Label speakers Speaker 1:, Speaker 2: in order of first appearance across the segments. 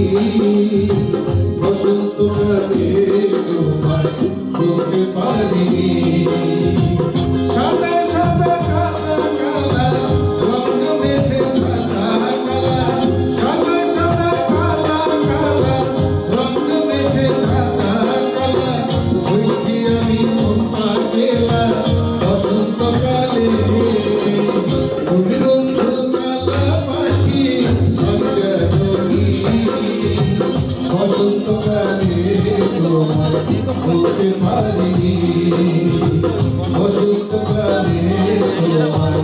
Speaker 1: You. অসুস্থকালে তোমার হতে পারিনি অসুস্থকালে তোমার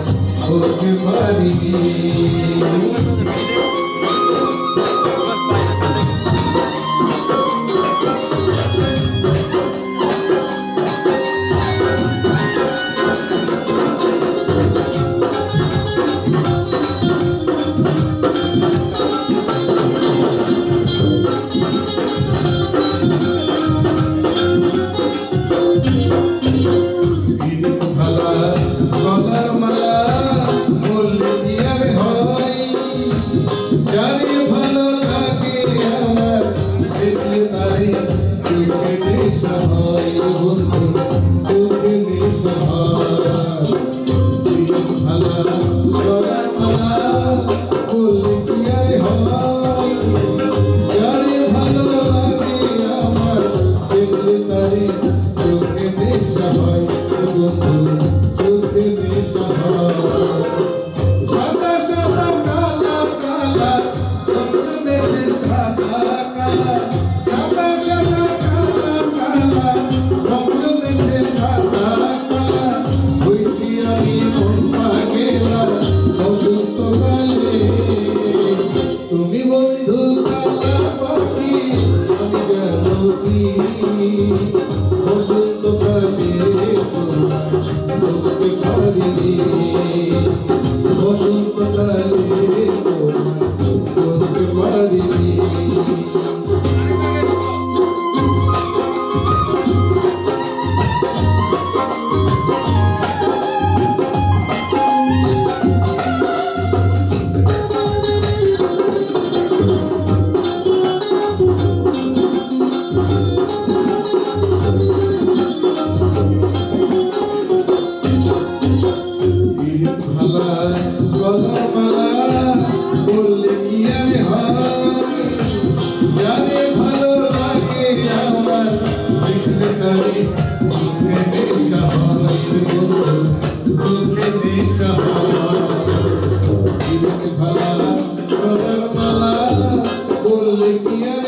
Speaker 1: হতে পারিনি Yoga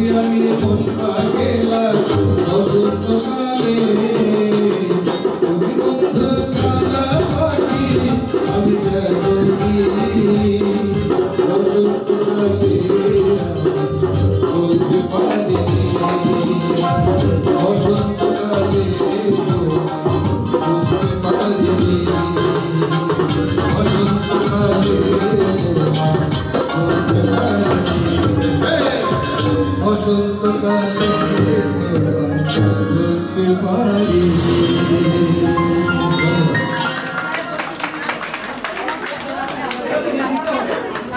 Speaker 1: gracia y পারিনি।